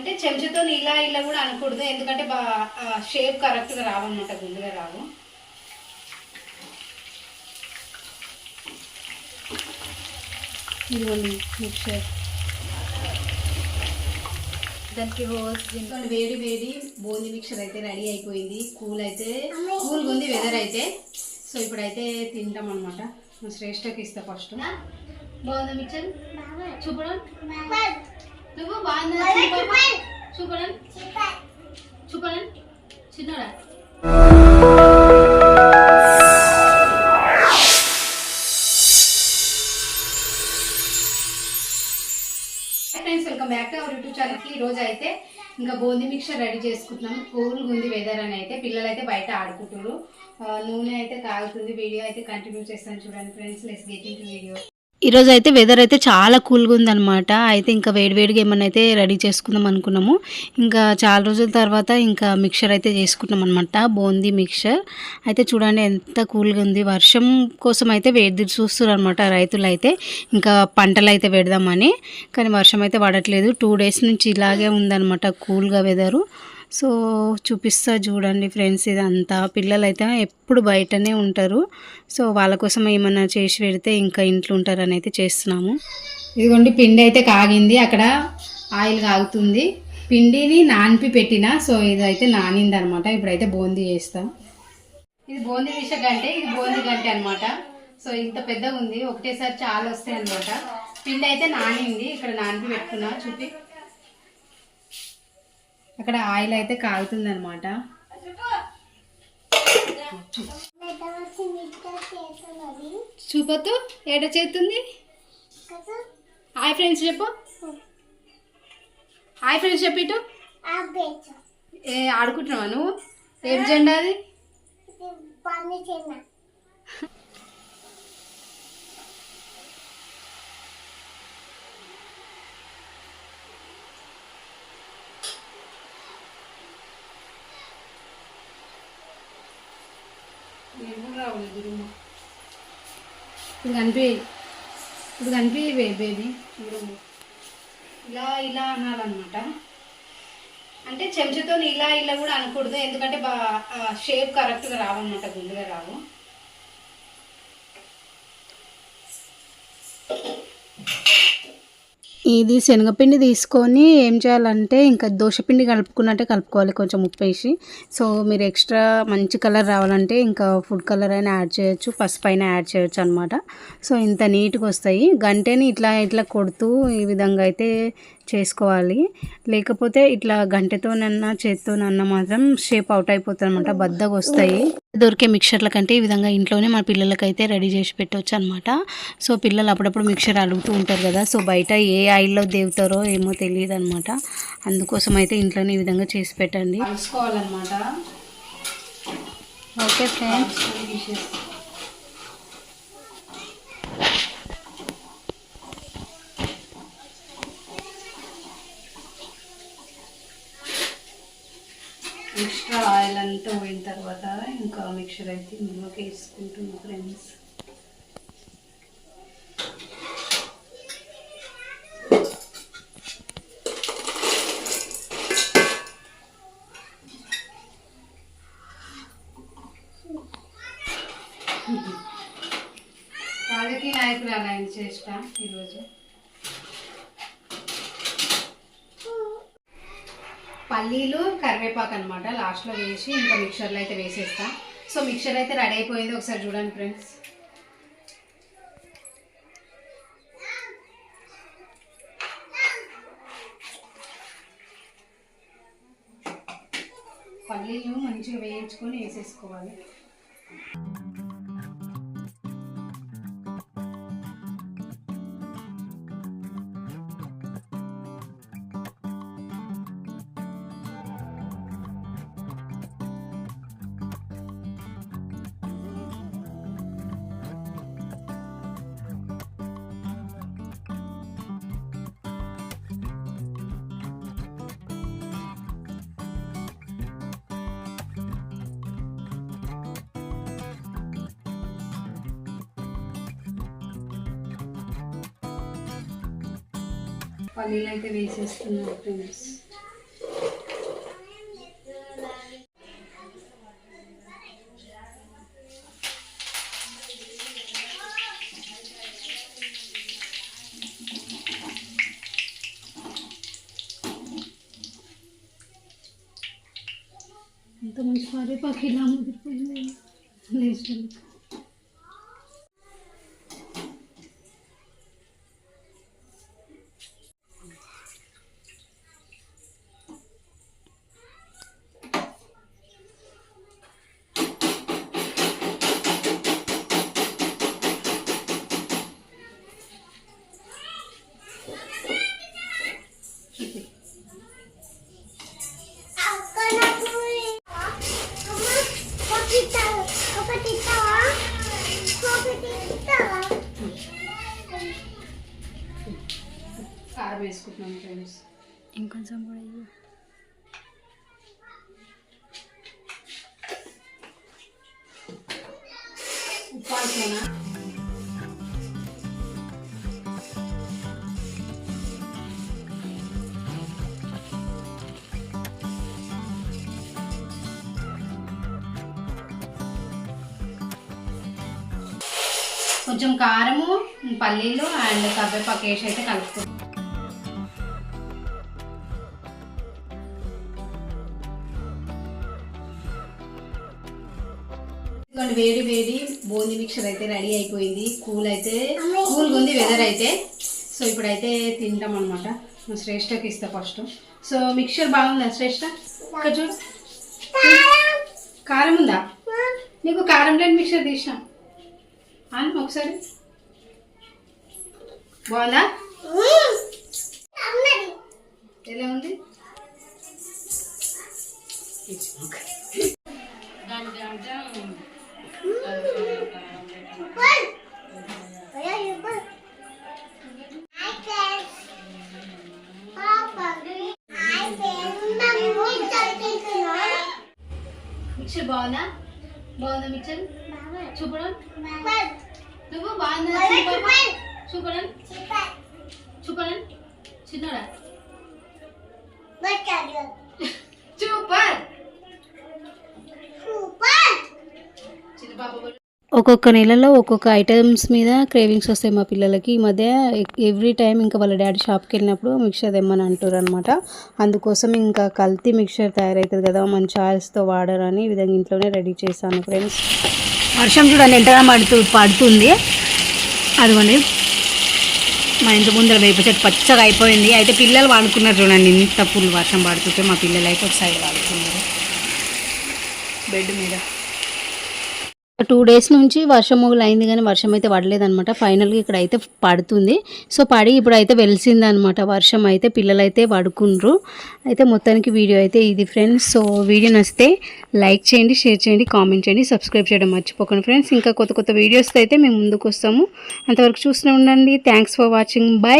అంటే చెంచాతో ఇలా ఇలా కూడా అనకూడదు. ఎందుకంటే బా షేప్ కరెక్ట్గా రావన్నమాట గుండుగా రావు. ఇదిగోండి మిక్చర్ దానికి హోల్స్ దీంట్లో వేడి వేడి బూందీ మిక్చర్ అయితే రెడీ అయిపోయింది. కూల్ అయితే కూల్గా ఉంది వెదర్ అయితే. సో ఇప్పుడైతే తింటాం అనమాట మా శ్రేష్టకి ఇస్తా ఫస్ట్ బాగుందా మిక్చర్? చూపడం? చూపడం చూపడం చిన్నడా friends welcome back to our YouTube ఛానల్కి ఈ రోజు అయితే ఇంకా బూందీ మిక్చర్ రెడీ చేసుకుంటున్నాం. కూల్గా ఉంది వెదర్ అని అయితే పిల్లలు అయితే బయట ఆడుకుంటున్నారు. నూనె అయితే కాలుతుంది వీడియో అయితే కంటిన్యూ చేస్తాను చూడండి. Friends let's get in video ఈరోజు అయితే వెదర్ అయితే చాలా కూల్గా ఉందన్నమాట అయితే ఇంకా వేడివేడిగా ఏమైనా అయితే రెడీ చేసుకుందాం అనుకున్నాము. ఇంకా చాలా రోజుల తర్వాత ఇంకా మిక్చర్ అయితే చేసుకుంటాం అనమాట బోంది మిక్చర్ అయితే చూడండి ఎంత కూల్గా ఉంది వర్షం కోసం అయితే వేడి చూస్తున్నారు అనమాట రైతులు అయితే ఇంకా పంటలు అయితే పెడదామని. కానీ వర్షం అయితే పడట్లేదు. టూ డేస్ నుంచి ఇలాగే ఉందన్నమాట కూల్గా వెదరు సో చూపిస్తా చూడండి ఫ్రెండ్స్ ఇదంతా. పిల్లలు అయితే ఎప్పుడు బయటనే ఉంటారు. సో వాళ్ళ కోసం ఏమన్నా చేసి పెడితే ఇంకా ఇంట్లో ఉంటారని అయితే చేస్తున్నాము. ఇదిగోండి పిండి అయితే కాగింది. అక్కడ ఆయిల్ కాగుతుంది. పిండిని నానిపి పెట్టిన సో ఇది అయితే నానింది అనమాట ఇప్పుడైతే బూందీ చేస్తాం. ఇది బూందీ విష గంటే ఇది బూందీ గంటే అనమాట. సో ఇంత పెద్దగా ఉంది ఒకటేసారి చాలా వస్తాయి అనమాట పిండి అయితే నానింది. ఇక్కడ నానిపి పెట్టుకున్నా చూపి. అక్కడ ఆయిల్ అయితే కాగుతుంది అనమాట చూపొద్దు ఏట చేతుంది? హాయ్ ఫ్రెండ్స్ చెప్పు. హాయ్ ఫ్రెండ్స్ చెప్పు ఇటు. ఏ ఆడుకుంటున్నావా నువ్వు? ఏం జెండా అది? ఇప్పుడు కనిపి ఇప్పుడు కనిపి బేబీ. ఇలా ఇలా అనాలన్నమాట. అంటే చెంచాతో ఇలా ఇలా కూడా అనకూడదు ఎందుకంటే బా షేప్ కరెక్ట్గా రావన్నమాట గుండుగా రావు. ఇది శనగపిండి తీసుకొని ఏం చేయాలంటే ఇంకా దోశపిండి కలుపుకున్నట్టే కలుపుకోవాలి కొంచెం ఉప్పు వేసి. సో మీరు ఎక్స్ట్రా మంచి కలర్ రావాలంటే ఇంకా ఫుడ్ కలర్ అయినా యాడ్ చేయొచ్చు పసుపు అయినా యాడ్ చేయొచ్చు అనమాట సో ఇంత నీట్గా వస్తాయి. గంటని ఇట్లా ఇట్లా కొడుతూ ఈ విధంగా అయితే చేసుకోవాలి. లేకపోతే ఇట్లా గంటెతోనన్నా చేత్తోనన్నా మాత్రం షేప్ అవుట్ అయిపోతుంది అనమాట బద్దగా వస్తాయి. దొరికే మిక్చర్ల కంటే ఈ విధంగా ఇంట్లోనే మన పిల్లలకైతే రెడీ చేసి పెట్టవచ్చు అనమాట సో పిల్లలు అప్పుడప్పుడు మిక్చర్ అడుగుతూ ఉంటారు కదా సో బయట ఏ ఆయిల్లో దేవుతారో ఏమో తెలియదు అనమాట అందుకోసం అయితే ఇంట్లోనే ఈ విధంగా చేసి పెట్టండి. ఓకే ఫ్రెండ్స్ ఎక్స్ట్రా ఆయిల్ అంతా పోయిన తర్వాత ఇంకా మిక్చర్ అయితే ఇందులోకి వేసుకుంటున్నాం ఫ్రెండ్స్. వాళ్ళకి నాయకులు అలా చేసిన ఈరోజు. పల్లీలు కరివేపాకు అనమాట లాస్ట్లో వేసి ఇంకా మిక్చర్లో అయితే వేసేస్తా. సో మిక్చర్ అయితే రెడీ అయిపోయింది. ఒకసారి చూడండి ఫ్రెండ్స్ పల్లీలు మంచిగా వేయించుకొని వేసేసుకోవాలి. पल्ल वैसे फ्रेंड्स तो मैं सारे पाखी लाने लेकिन వేసుకుంటున్నాం ఫ్రెండ్స్ ఇంకొంచెం కూడా ఇవ్వు. ఉప్పు వేసుకున్నా కొంచెం కారము పల్లీలు అండ్ కరివేపాకు వేసి అయితే కలుపుకుంటాం ఇదిగోండి వేడి వేడి బూందీ మిక్చర్ అయితే రెడీ అయిపోయింది. కూల్ అయితే కూల్గా ఉంది వెదర్ అయితే. సో ఇప్పుడైతే తింటాం అనమాట మా శ్రేష్టకి ఇస్తా ఫస్ట్ సో మిక్చర్ బాగుందా ఇక్కడ చూడు కారం ఉందా? నీకు కారం లేని మిక్చర్ తీసిన. అని ఒకసారి. బాగుందా? ఎలా ఉంది? మిక్చర్ బాగుందా? బాగుందా మిక్చర్? చూపడం? నువ్వు బాగుందా? చూపడం? చూపడం? చిన్నడా? సూపర్ ఒక్కొక్క నెలలో ఒక్కొక్క ఐటమ్స్ మీద క్రేవింగ్స్ వస్తాయి మా పిల్లలకి. ఈ మధ్య ఎవ్రీ టైం ఇంకా వాళ్ళ డాడీ షాప్కి వెళ్ళినప్పుడు మిక్చర్ తెమ్మని అంటారు అనమాట అందుకోసం ఇంకా కల్తీ మిక్చర్ తయారవుతుంది కదా మంచి ఆయిల్స్తో వాడరని ఈ విధంగా ఇంట్లోనే రెడీ చేశాను ఫ్రెండ్స్ వర్షం చూడండి ఎంతగా పడుతూ పడుతుంది. అదిగోండి. మా ఇంటి ముందర వేప చెట్టు పచ్చగా అయిపోయింది. అయితే పిల్లలు వాడుకున్నారు చూడండి ఇంత ఫుల్ వర్షం పడుతుంటే మా పిల్లలు అయితే ఒక సైడ్ వాడుకున్నారు. బెడ్ మీద. టూ డేస్ నుంచి వర్షం మొగులు కానీ వర్షం అయితే పడలేదన్నమాట. ఫైనల్గా ఇక్కడ అయితే పడుతుంది. సో పడి ఇప్పుడు అయితే వెలిసిందనమాట వర్షం అయితే పిల్లలు అయితే పడుకుండ్రు. అయితే మొత్తానికి వీడియో అయితే ఇది ఫ్రెండ్స్. సో వీడియో నచ్చితే లైక్ చేయండి షేర్ చేయండి కామెంట్ చేయండి సబ్స్క్రైబ్ చేయడం మర్చిపోకండి ఫ్రెండ్స్. ఇంకా కొత్త కొత్త వీడియోస్తో అయితే మేము ముందుకు వస్తాము. అంతవరకు చూస్తూనే ఉండండి. Thanks for watching bye